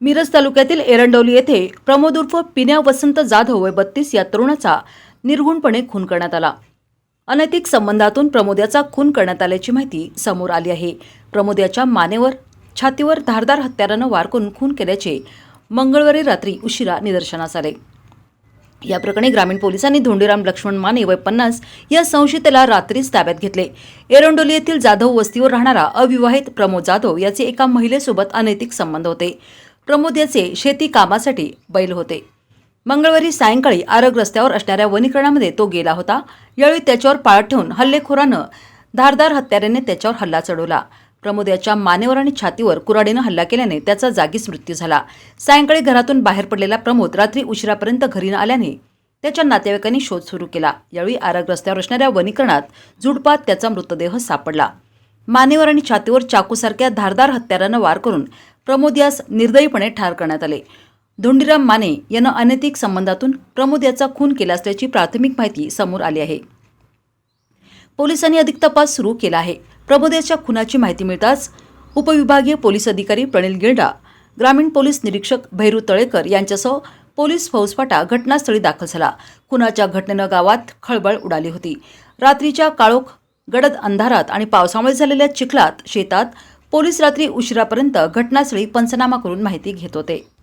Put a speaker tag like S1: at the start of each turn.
S1: मिरज तालुक्यातील एरंडवली येथे प्रमोद उर्फ पिन्या वसंत जाधव वय बत्तीस या तरुणाचा निर्गुणपणे खून करण्यात आला. अनैतिक संबंधातून प्रमोद याचा खून करण्यात आल्याची माहिती समोर आली आहे. प्रमोद याच्या मानेवर छातीवर धारदार हत्यारानं वार करून खून केल्याचे मंगळवारी रात्री उशिरा निदर्शनास आले. या प्रकरणी ग्रामीण पोलिसांनी धोंडीराम लक्ष्मण माने वय पन्नास या संशयितेला रात्रीच ताब्यात घेतले. एरंडोली येथील जाधव वस्तीवर राहणारा अविवाहित प्रमोद जाधव याचे एका महिलेसोबत अनैतिक संबंध होते. प्रमोद याचे शेती कामासाठी बैल होते. मंगळवारी सायंकाळी आरग रस्त्यावर असणाऱ्या वनीकरणामध्ये तो गेला होता. यावेळी त्याच्यावर पाळत ठेवून हल्लेखोरानं धारदार हत्याराने त्याच्यावर हल्ला चढवला. प्रमोद याच्या मानेवर आणि छातीवर कुऱ्हाडीनं हल्ला केल्याने त्याचा जागीच मृत्यू झाला. सायंकाळी घरातून बाहेर पडलेला प्रमोद रात्री उशिरापर्यंत घरी न आल्याने त्याच्या नातेवाईकांनी शोध सुरू केला. यावेळी आरग रस्त्यावर असणाऱ्या वनीकरणात झुडपात त्याचा मृतदेह सापडला. मानेवर आणि छातीवर चाकूसारख्या धारदार हत्यारानं वार करून प्रमोद यास निर्दयीपणे ठार करण्यात आले. धोंडीराम माने यानं अनैतिक संबंधातून प्रमोद याचा खून केला असल्याची प्राथमिक माहिती समोर आली आहे. पोलिसांनी अधिक तपास सुरू केला आहे. प्रमोद याच्या खुनाची माहिती मिळताच उपविभागीय पोलीस अधिकारी प्रणिल गिरडा ग्रामीण पोलीस निरीक्षक भैरू तळेकर यांच्यासह पोलीस फौजफाटा घटनास्थळी दाखल झाला. खुनाच्या घटनेनं गावात खळबळ उडाली होती. रात्रीच्या काळोख गडद अंधारात आणि पावसामुळे झालेल्या चिखलात शेतात पोलीस रात्री उशिरापर्यंत घटनास्थळी पंचनामा करून माहिती घेत होते.